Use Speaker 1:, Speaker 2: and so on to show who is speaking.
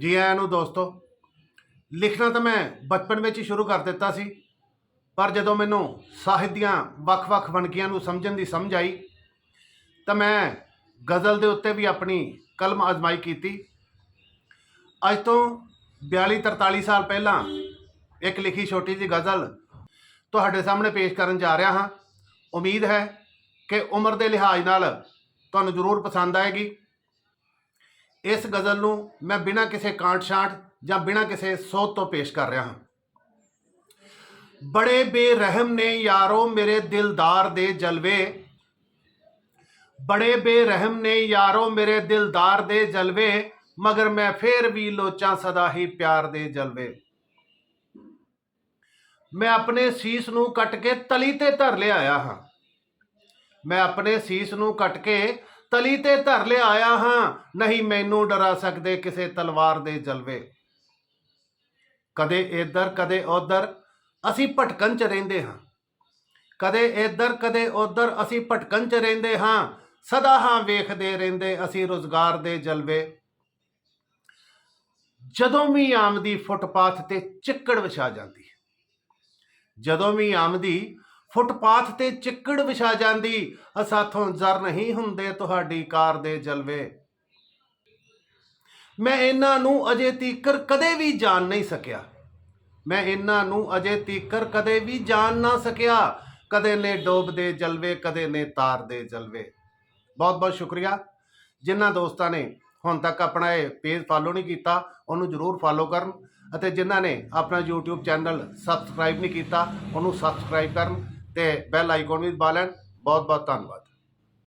Speaker 1: ਜੀ ਆਇਆਂ ਨੂੰ ਦੋਸਤੋ, ਲਿਖਣਾ ਤਾਂ ਮੈਂ ਬਚਪਨ ਵਿੱਚ ਹੀ ਸ਼ੁਰੂ ਕਰ ਦਿੱਤਾ ਸੀ, ਪਰ ਜਦੋਂ ਮੈਨੂੰ ਸਾਹਿਤ ਦੀਆਂ ਵੱਖ-ਵੱਖ ਵੰਨਗੀਆਂ ਨੂੰ ਸਮਝਣ ਦੀ ਸਮਝ ਆਈ, ਤਾਂ ਮੈਂ ਗਜ਼ਲ ਦੇ ਉੱਤੇ ਵੀ ਆਪਣੀ ਕਲਮ ਅਜ਼ਮਾਈ ਕੀਤੀ। ਅੱਜ ਤੋਂ 42-43 ਸਾਲ ਪਹਿਲਾਂ ਇੱਕ ਲਿਖੀ ਛੋਟੀ ਜਿਹੀ ਗਜ਼ਲ ਤੁਹਾਡੇ ਸਾਹਮਣੇ ਪੇਸ਼ ਕਰਨ ਜਾ ਰਿਹਾ ਹਾਂ। ਉਮੀਦ ਹੈ ਕਿ ਉਮਰ ਦੇ ਲਿਹਾਜ਼ ਨਾਲ ਤੁਹਾਨੂੰ ਜ਼ਰੂਰ ਪਸੰਦ ਆਏਗੀ। ਇਸ ਗਜ਼ਲ ਨੂੰ ਮੈਂ ਬਿਨਾਂ ਕਿਸੇ ਕਾਂਟ ਛਾਂਟ ਜਾਂ ਬਿਨਾਂ ਕਿਸੇ ਸੋਧ ਤੋਂ ਪੇਸ਼ ਕਰ ਰਿਹਾ ਹਾਂ। ਬੜੇ ਬੇਰਹਿਮ ਨੇ ਯਾਰੋ ਮੇਰੇ ਦਿਲਦਾਰ ਦੇ ਜਲਵੇ। ਬੜੇ ਬੇਰਹਿਮ ਨੇ ਯਾਰੋ ਮੇਰੇ ਦਿਲਦਾਰ ਦੇ ਜਲਵੇ, ਮਗਰ ਮੈਂ ਫੇਰ ਵੀ ਲੋਚਾਂ ਸਦਾ ਹੀ ਪਿਆਰ ਦੇ ਜਲਵੇ। ਮੈਂ ਆਪਣੇ ਸੀਸ ਨੂੰ ਕੱਟ ਕੇ ਤਲੀ ਤੇ ਧਰ ਲਿਆਇਆ ਹਾਂ। ਮੈਂ ਆਪਣੇ ਸੀਸ ਨੂੰ ਕੱਟ ਕੇ ਤਲੀ ਤੇ ਧਰ ਲਿਆਇਆ ਹਾਂ, ਨਹੀਂ ਮੈਨੂੰ ਡਰਾ ਸਕਦੇ ਕਿਸੇ ਤਲਵਾਰ ਦੇ ਜਲਵੇ। ਕਦੇ ਇੱਧਰ ਕਦੇ ਉੱਧਰ ਅਸੀਂ ਭਟਕਣ ਚ ਰਹਿੰਦੇ ਹਾਂ। ਕਦੇ ਇੱਧਰ ਕਦੇ ਉੱਧਰ ਅਸੀਂ ਭਟਕਣ ਚ ਰਹਿੰਦੇ ਹਾਂ। ਸਦਾ ਹਾਂ ਵੇਖਦੇ ਰਹਿੰਦੇ ਅਸੀਂ ਰੋਜ਼ਗਾਰ ਦੇ ਜਲਵੇ। ਜਦੋਂ ਵੀ ਆਮਦੀ ਫੁੱਟਪਾਥ ਤੇ ਚਿੱਕੜ ਵਿਛਾ ਜਾਂਦੀ ਜਦੋਂ ਵੀ ਆਮਦੀ ਫੁੱਟਪਾਥ ਤੇ ਚਿੱਕੜ ਵਿਛਾ ਜਾਂਦੀ। ਅਸਾਥੋਂ ਜ਼ਰ ਨਹੀਂ ਹੁੰਦੇ ਤੁਹਾਡੀ ਕਾਰ ਦੇ ਜਲਵੇ। ਮੈਂ ਇਹਨਾਂ ਨੂੰ ਅਜੇ ਤੀਕਰ ਕਦੇ ਵੀ ਜਾਣ ਨਹੀਂ ਸਕਿਆ। ਮੈਂ ਇਹਨਾਂ ਨੂੰ ਅਜੇ ਤੀਕਰ ਕਦੇ ਵੀ ਜਾਣ ਨਾ ਸਕਿਆ। ਕਦੇ ਨੇ ਡੋਬ ਦੇ ਜਲਵੇ, ਕਦੇ ਨੇ ਤਾਰ ਦੇ ਜਲਵੇ। ਬਹੁਤ ਬਹੁਤ ਸ਼ੁਕਰੀਆ। ਜਿਨ੍ਹਾਂ ਦੋਸਤਾਂ ਨੇ ਹੁਣ ਤੱਕ ਆਪਣਾ ਇਹ ਪੇਜ ਫਾਲੋ ਨਹੀਂ ਕੀਤਾ, ਉਹਨੂੰ ਜਰੂਰ ਫਾਲੋ ਕਰਨ ਅਤੇ ਜਿਨ੍ਹਾਂ ਨੇ ਆਪਣਾ YouTube ਚੈਨਲ ਸਬਸਕ੍ਰਾਈਬ ਨਹੀਂ ਕੀਤਾ, ਉਹਨੂੰ ਸਬਸਕ੍ਰਾਈਬ ਕਰਨ। ਤੇ ਬੈਲ ਆਈਕਨ ਵੀ ਦਬਾ ਲੈਣ। ਬਹੁਤ ਬਹੁਤ ਧੰਨਵਾਦ।